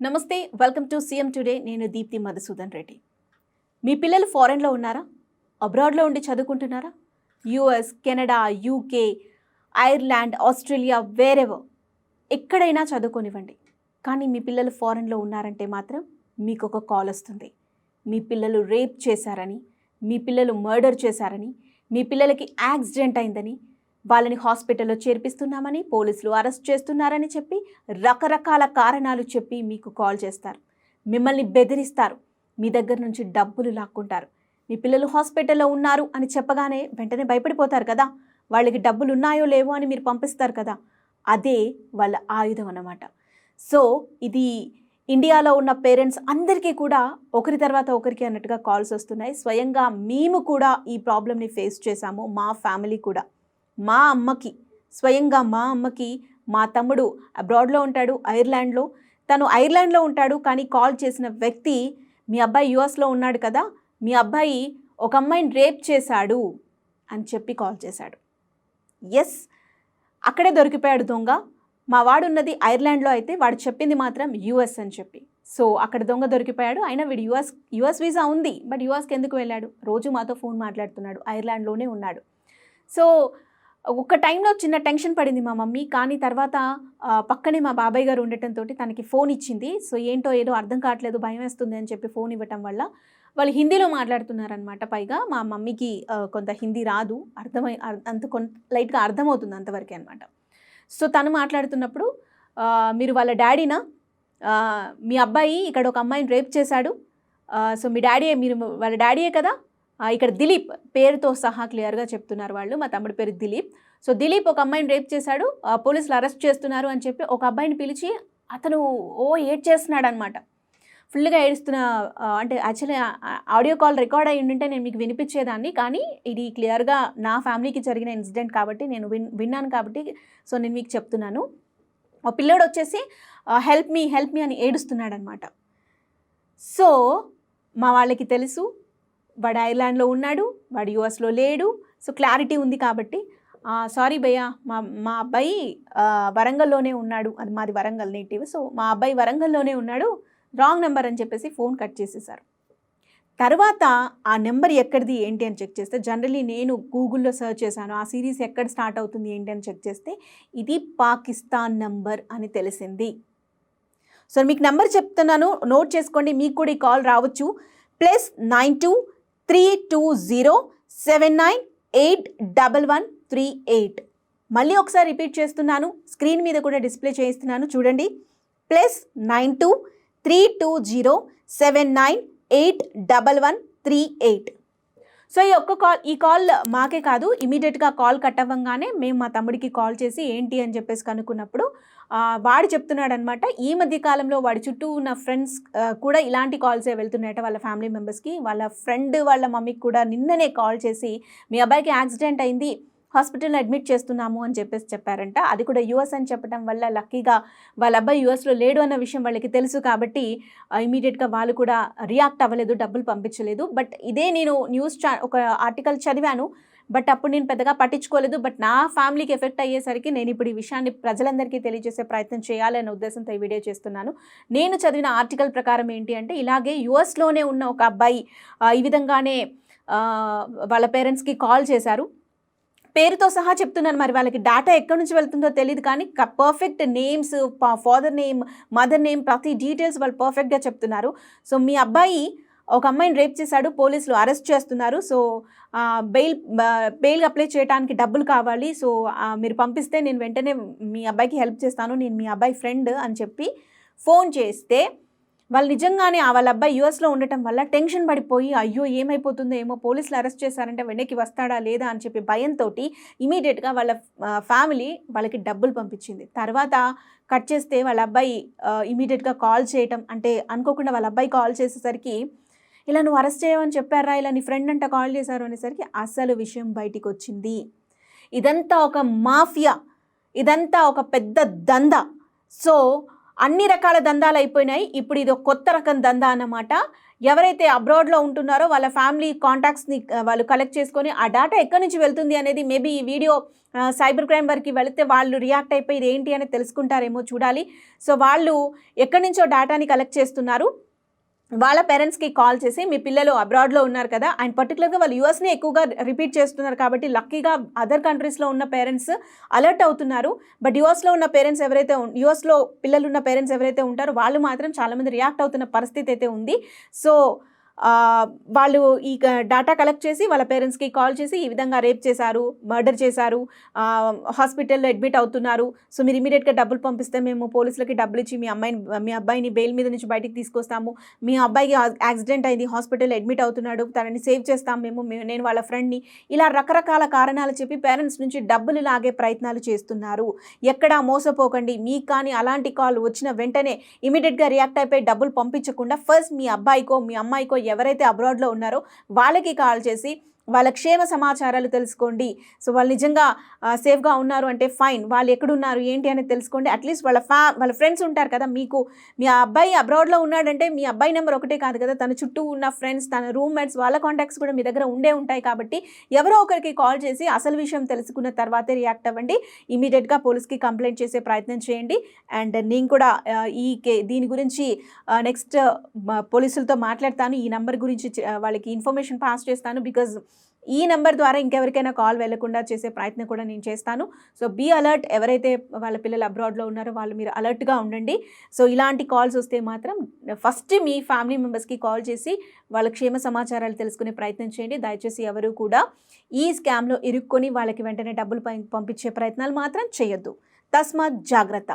నమస్తే welcome to CM today. నేను దీప్తి మధుసూదన్ రెడ్డి. మీ పిల్లలు ఫారెన్లో ఉన్నారా? అబ్రాడ్లో ఉండి చదువుకుంటున్నారా? US Canada UK Ireland Australia వేరెవో. ఎక్కడైనా చదువుకొనివ్వండి. కానీ మీ పిల్లలు ఫారెన్లో ఉన్నారంటే మాత్రం మీకు ఒక కాల్ వస్తుంది. మీ పిల్లలు రేప్ చేశారని మీ పిల్లలు మర్డర్ చేశారని మీ పిల్లలకి యాక్సిడెంట్ అయిందని వాళ్ళని హాస్పిటల్లో చేర్పిస్తున్నామని పోలీసులు అరెస్ట్ చేస్తున్నారని చెప్పి రకరకాల కారణాలు చెప్పి మీకు కాల్ చేస్తారు. మిమ్మల్ని బెదిరిస్తారు. మీ దగ్గర నుంచి డబ్బులు లాక్కుంటారు. మీ పిల్లలు హాస్పిటల్లో ఉన్నారు అని చెప్పగానే వెంటనే భయపడిపోతారు కదా. వాళ్ళకి డబ్బులు ఉన్నాయో లేవో అని మీరు పంపిస్తారు కదా. అదే వాళ్ళ ఆయుధం అన్నమాట. సో ఇది ఇండియాలో ఉన్న పేరెంట్స్ అందరికీ కూడా ఒకరి తర్వాత ఒకరికి అన్నట్టుగా కాల్స్ వస్తున్నాయి. స్వయంగా మేము కూడా ఈ ప్రాబ్లమ్ని ఫేస్ చేశాము. మా ఫ్యామిలీ కూడా. మా అమ్మకి స్వయంగా మా అమ్మకి మా తమ్ముడు అబ్రాడ్లో ఉంటాడు ఐర్లాండ్లో. తను ఐర్లాండ్లో ఉంటాడు కానీ కాల్ చేసిన వ్యక్తి మీ అబ్బాయి యుఎస్లో ఉన్నాడు కదా మీ అబ్బాయి ఒక అమ్మాయిని రేప్ చేశాడు అని చెప్పి కాల్ చేశాడు. ఎస్ అక్కడే దొరికిపోయాడు దొంగ. మా వాడున్నది ఐర్లాండ్లో అయితే వాడు చెప్పింది మాత్రం యుఎస్ అని చెప్పి. సో అక్కడ దొంగ దొరికిపోయాడు. అయినా వీడు యుఎస్ యుఎస్ వీసా ఉంది. బట్ యుఎస్కి ఎందుకు వెళ్ళాడు? రోజు మాతో ఫోన్ మాట్లాడుతున్నాడు. ఐర్లాండ్లోనే ఉన్నాడు. సో ఒక టైంలో చిన్న టెన్షన్ పడింది మా మమ్మీ. కానీ తర్వాత పక్కనే మా బాబాయ్ గారు ఉండటంతో తనకి ఫోన్ ఇచ్చింది. సో ఏంటో ఏదో అర్థం కావట్లేదు భయం వేస్తుంది అని చెప్పి ఫోన్ ఇవ్వటం వల్ల వాళ్ళు హిందీలో మాట్లాడుతున్నారనమాట పైగా. మా మమ్మీకి కొంత హిందీ రాదు. అర్థమై అంత కొంత లైట్గా అర్థమవుతుంది అంతవరకే అనమాట సో తను మాట్లాడుతున్నప్పుడు మీరు వాళ్ళ డాడీనా? మీ అబ్బాయి ఇక్కడ ఒక అమ్మాయిని రేప్ చేశాడు. సో మీ డాడీ మీరు వాళ్ళ డాడీయే కదా? ఇక్కడ దిలీప్ పేరుతో సహా క్లియర్గా చెప్తున్నారు వాళ్ళు. మా తమ్ముడి పేరు దిలీప్. సో దిలీప్ ఒక అమ్మాయిని రేప్ చేశాడు. పోలీసులు అరెస్ట్ చేస్తున్నారు అని చెప్పి ఒక అబ్బాయిని పిలిచి అతను ఓ ఏడ్ చేస్తున్నాడు అనమాట ఫుల్గా ఏడుస్తున్న అంటే యాక్చువల్లీ ఆడియో కాల్ రికార్డ్ అయ్యి ఉంటే నేను మీకు వినిపించేదాన్ని. కానీ ఇది క్లియర్గా నా ఫ్యామిలీకి జరిగిన ఇన్సిడెంట్ కాబట్టి నేను విన్ విన్నాను కాబట్టి సో నేను మీకు చెప్తున్నాను. ఆ పిల్లోడు వచ్చేసి హెల్ప్ మీ హెల్ప్ మీ అని ఏడుస్తున్నాడు అనమాట సో మా వాళ్ళకి తెలుసు. వాడు ఐర్లాండ్లో ఉన్నాడు వాడు యుఎస్లో లేడు. సో క్లారిటీ ఉంది కాబట్టి సారీ భయ్య మా మా అబ్బాయి వరంగల్లోనే ఉన్నాడు. అది మాది వరంగల్ నేటివ్. సో మా అబ్బాయి వరంగల్లోనే ఉన్నాడు. రాంగ్ నెంబర్ అని చెప్పేసి ఫోన్ కట్ చేసేసారు. తర్వాత ఆ నెంబర్ ఎక్కడిది ఏంటి అని చెక్ చేస్తే జనరలీ నేను గూగుల్లో సెర్చ్ చేశాను. ఆ సిరీస్ ఎక్కడ స్టార్ట్ అవుతుంది ఏంటి అని చెక్ చేస్తే ఇది పాకిస్తాన్ నెంబర్ అని తెలిసింది. సో మీకు నెంబర్ చెప్తున్నాను. నోట్ చేసుకోండి మీకు కూడా ఈ కాల్ రావచ్చు. Plus nine two three two zero seven nine eight double one three eight. మళ్ళీ ఒకసారి రిపీట్ చేస్తున్నాను. స్క్రీన్ మీద కూడా డిస్ప్లే చేయిస్తున్నాను. చూడండి. Plus nine two three two zero seven nine eight double one three eight. So ఈ ఒక్క కాల్ ఈ కాల్ మాకే కాదు ఇమీడియట్గా కాల్ కట్ అవ్వగానే మేము మా తమ్ముడికి కాల్ చేసి ఏంటి అని చెప్పేసి కనుక్కున్నప్పుడు వాడు చెప్తున్నాడు అనమాట ఈ మధ్య కాలంలో వాడి చుట్టూ ఉన్న ఫ్రెండ్స్ కూడా ఇలాంటి కాల్సే వెళ్తున్నాయట వాళ్ళ ఫ్యామిలీ మెంబర్స్కి. వాళ్ళ ఫ్రెండ్ వాళ్ళ మమ్మీకి కూడా నిన్ననే కాల్ చేసి మీ అబ్బాయికి యాక్సిడెంట్ అయింది హాస్పిటల్లో అడ్మిట్ చేస్తున్నాము అని చెప్పేసి చెప్పారంట. అది కూడా యుఎస్ అని చెప్పడం వల్ల లక్కీగా వాళ్ళ అబ్బాయి యుఎస్లో లేడు అన్న విషయం వాళ్ళకి తెలుసు కాబట్టి ఇమీడియట్గా వాళ్ళు కూడా రియాక్ట్ అవ్వలేదు డబ్బులు పంపించలేదు. బట్ ఇదే నేను న్యూస్ చా ఒక ఆర్టికల్ చదివాను. బట్ అప్పుడు నేను పెద్దగా పట్టించుకోలేదు. బట్ నా ఫ్యామిలీకి ఎఫెక్ట్ అయ్యేసరికి నేను ఇప్పుడు ఈ విషయాన్ని ప్రజలందరికీ తెలియజేసే ప్రయత్నం చేయాలనే ఉద్దేశంతో ఈ వీడియో చేస్తున్నాను. నేను చదివిన ఆర్టికల్ ప్రకారం ఏంటి అంటే ఇలాగే యుఎస్లోనే ఉన్న ఒక అబ్బాయి ఈ విధంగానే వాళ్ళ పేరెంట్స్కి కాల్ చేశారు. పేరుతో సహా చెప్తున్నాను మరి వాళ్ళకి డేటా ఎక్కడి నుంచి వెళ్తుందో తెలియదు కానీ perfect names father name mother name ప్రతి డీటెయిల్స్ వాళ్ళు పర్ఫెక్ట్గా చెప్తున్నారు. సో మీ అబ్బాయి ఒక అమ్మాయిని రేప్ చేశాడు పోలీసులు అరెస్ట్ చేస్తున్నారు. సో బెయిల్ బెయిల్ అప్లై చేయడానికి డబ్బులు కావాలి. సో మీరు పంపిస్తే నేను వెంటనే మీ అబ్బాయికి హెల్ప్ చేస్తాను. నేను మీ అబ్బాయి ఫ్రెండ్ అని చెప్పి ఫోన్ చేస్తే వాళ్ళు నిజంగానే వాళ్ళ అబ్బాయి యూఎస్లో ఉండటం వల్ల టెన్షన్ పడిపోయి అయ్యో ఏమైపోతుందో ఏమో పోలీసులు అరెస్ట్ చేశారంటే వెనక్కి వస్తాడా లేదా అని చెప్పి భయంతో ఇమీడియట్గా వాళ్ళ ఫ్యామిలీ వాళ్ళకి డబ్బులు పంపించింది. తర్వాత కట్ చేస్తే వాళ్ళ అబ్బాయి ఇమీడియట్గా కాల్ చేయటం అంటే అనుకోకుండా వాళ్ళ అబ్బాయి కాల్ చేసేసరికి ఇలా నువ్వు అరెస్ట్ చేయమని చెప్పారా? ఇలా నీ ఫ్రెండ్ అంట కాల్ చేశారు అనేసరికి అసలు విషయం బయటికి వచ్చింది ఇదంతా ఒక మాఫియా ఇదంతా ఒక పెద్ద దంద. సో అన్ని రకాల దందాలు అయిపోయినాయి. ఇప్పుడు ఇది ఒక కొత్త రకం దందా అన్నమాట. ఎవరైతే అబ్రాడ్లో ఉంటున్నారో వాళ్ళ ఫ్యామిలీ కాంటాక్ట్స్ని వాళ్ళు కలెక్ట్ చేసుకొని ఆ డేటా ఎక్కడి నుంచి వెళ్తుంది అనేది మేబీ ఈ వీడియో సైబర్ క్రైమ్ వరకు వెళితే వాళ్ళు రియాక్ట్ అయిపోయి ఇది ఏంటి అని తెలుసుకుంటారేమో చూడాలి. సో వాళ్ళు ఎక్కడి నుంచో డేటాని కలెక్ట్ చేస్తున్నారు. వాళ్ళ పేరెంట్స్కి కాల్ చేసి మీ పిల్లలు అబ్రాడ్లో ఉన్నారు కదా అండ్ పర్టికులర్గా వాళ్ళు యూఎస్ని ఎక్కువగా రిపీట్ చేస్తున్నారు కాబట్టి లక్కీగా అదర్ కంట్రీస్లో ఉన్న పేరెంట్స్ అలర్ట్ అవుతున్నారు. బట్ యూఎస్లో ఉన్న పేరెంట్స్ ఎవరైతే యూఎస్లో పిల్లలు ఉన్న పేరెంట్స్ ఎవరైతే ఉంటారో వాళ్ళు మాత్రం చాలామంది రియాక్ట్ అవుతున్న పరిస్థితి అయితే ఉంది. సో వాళ్ళు ఈ డేటా కలెక్ట్ చేసి వాళ్ళ పేరెంట్స్కి కాల్ చేసి ఈ విధంగా రేప్ చేశారు మర్డర్ చేశారు హాస్పిటల్లో అడ్మిట్ అవుతున్నారు. సో మీరు ఇమీడియట్గా డబ్బులు పంపిస్తే మేము పోలీసులకి డబ్బులు ఇచ్చి మీ అమ్మాయిని మీ అబ్బాయిని బెయిల్ మీద నుంచి బయటికి తీసుకొస్తాము. మీ అబ్బాయికి యాక్సిడెంట్ అయింది హాస్పిటల్ అడ్మిట్ అవుతున్నాడు తనని సేవ్ చేస్తాం మేము మేము- నేను వాళ్ళ ఫ్రెండ్ని. ఇలా రకరకాల కారణాలు చెప్పి పేరెంట్స్ నుంచి డబ్బులు లాగే ప్రయత్నాలు చేస్తున్నారు. ఎక్కడా మోసపోకండి మీకు కానీ అలాంటి కాల్ వచ్చిన వెంటనే ఇమీడియట్గా రియాక్ట్ అయిపోయి డబ్బులు పంపించకుండా ఫస్ట్ మీ అబ్బాయికో మీ అమ్మాయికో ఎవరైతే అబ్రాడ్లో ఉన్నారో వాళ్ళకి కాల్ చేసి వాళ్ళ క్షేమ సమాచారాలు తెలుసుకోండి. సో వాళ్ళు నిజంగా సేఫ్గా ఉన్నారు అంటే ఫైన్. వాళ్ళు ఎక్కడున్నారు ఏంటి అనేది తెలుసుకోండి. అట్లీస్ట్ వాళ్ళ ఫ్యా వాళ్ళ ఫ్రెండ్స్ ఉంటారు కదా మీకు. మీ అబ్బాయి అబ్రాడ్లో ఉన్నాడంటే మీ అబ్బాయి నెంబర్ ఒకటే కాదు కదా తన చుట్టూ ఉన్న ఫ్రెండ్స్ తన రూమ్మేట్స్ వాళ్ళ కాంటాక్ట్స్ కూడా మీ దగ్గర ఉండే ఉంటాయి కాబట్టి ఎవరో ఒకరికి కాల్ చేసి అసలు విషయం తెలుసుకున్న తర్వాతే రియాక్ట్ అవ్వండి. ఇమీడియట్గా పోలీస్కి కంప్లైంట్ చేసే ప్రయత్నం చేయండి. అండ్ నేను కూడా ఈ కే దీని గురించి నెక్స్ట్ పోలీసులతో మాట్లాడతాను. ఈ నెంబర్ గురించి చే- వాళ్ళకి ఇన్ఫర్మేషన్ పాస్ చేస్తాను. బికాజ్ ఈ నెంబర్ ద్వారా ఇంకెవరికైనా కాల్ వెళ్ళకుండా చేసే ప్రయత్నం కూడా నేను చేస్తాను. So be alert. ఎవరైతే వాళ్ళ పిల్లలు అబ్రాడ్లో ఉన్నారో వాళ్ళు మీరు అలర్ట్గా ఉండండి. సో ఇలాంటి కాల్స్ వస్తే మాత్రం ఫస్ట్ మీ ఫ్యామిలీ మెంబర్స్కి కాల్ చేసి వాళ్ళ క్షేమ సమాచారాలు తెలుసుకునే ప్రయత్నం చేయండి. దయచేసి ఎవరు కూడా ఈ స్కామ్లో ఇరుక్కొని వాళ్ళకి వెంటనే డబ్బులు పంపించే ప్రయత్నాలు మాత్రం చేయొద్దు. తస్మాత్ జాగ్రత్త.